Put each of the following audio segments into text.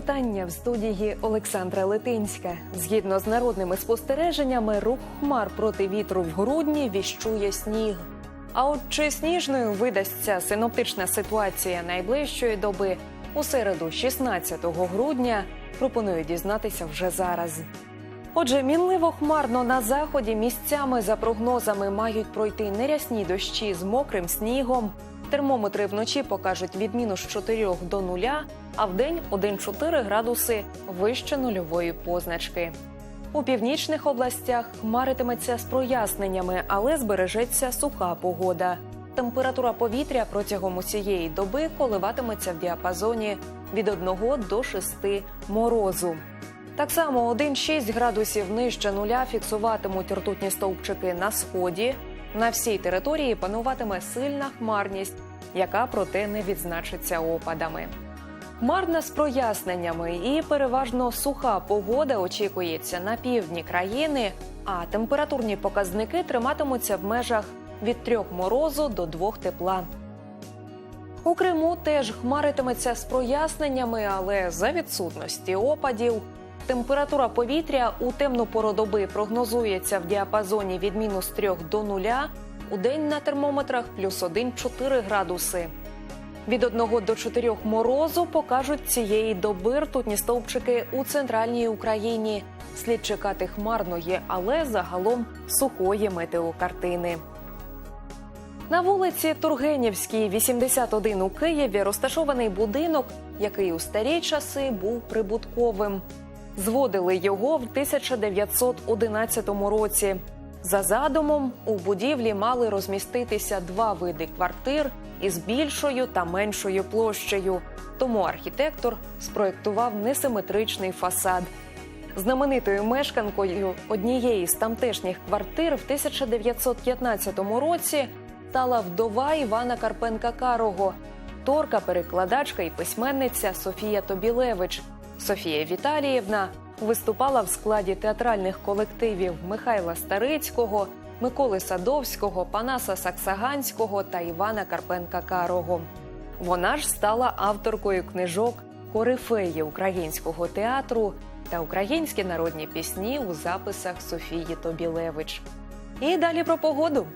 в студії Олександра Литинська. Згідно з народними спостереженнями, рух хмар проти вітру в грудні віщує сніг. А от чи сніжною видасться синоптична ситуація найближчої доби у середу, 16 грудня, пропоную дізнатися вже зараз. Отже, мінливо хмарно на заході місцями за прогнозами мають пройти нерясні дощі з мокрим снігом. Термометри вночі покажуть від мінус 4 до нуля, а вдень 1-4 градуси вище нульової позначки. У північних областях хмаритиметься з проясненнями, але збережеться суха погода. Температура повітря протягом усієї доби коливатиметься в діапазоні від 1 до 6 морозу. Так само 1-6 градусів нижче нуля фіксуватимуть ртутні стовпчики на сході. На всій території пануватиме сильна хмарність, яка проте не відзначиться опадами. Хмарна з проясненнями і переважно суха погода очікується на півдні країни, а температурні показники триматимуться в межах від трьох морозу до двох тепла. У Криму теж хмаритиметься з проясненнями, але за відсутності опадів. Температура повітря у темну пору доби прогнозується в діапазоні від мінус 3 до 0, у день на термометрах плюс 1-4 градуси. Від 1 до 4 морозу покажуть цієї доби ртутні стовпчики у центральній Україні. Слід чекати хмарної, але загалом сухої метеокартини. На вулиці Тургенівській, 81 у Києві, розташований будинок, який у старі часи був прибутковим. Зводили його в 1911 році. За задумом у будівлі мали розміститися два види квартир із більшою та меншою площею. Тому архітектор спроєктував несиметричний фасад. Знаменитою мешканкою однієї з тамтешніх квартир в 1915 році стала вдова Івана Карпенка Карого, торка, перекладачка і письменниця Софія Тобілевич. Софія Віталіївна виступала в складі театральних колективів Михайла Старицького, Миколи Садовського, Панаса Саксаганського та Івана Карпенка Карого. Вона ж стала авторкою книжок Корифеї українського театру та українські народні пісні у записах Софії Тобілевич. І далі про погоду.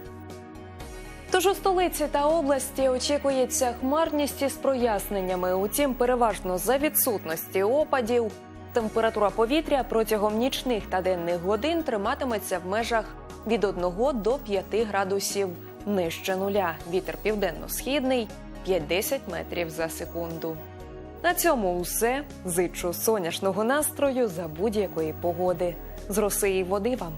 Тож у столиці та області очікується хмарність із проясненнями. Утім, переважно за відсутності опадів. Температура повітря протягом нічних та денних годин триматиметься в межах від 1 до 5 градусів нижче нуля. Вітер південно-східний 5-10 метрів за секунду. На цьому усе. Зичу сонячного настрою за будь-якої погоди. З роси і води вам.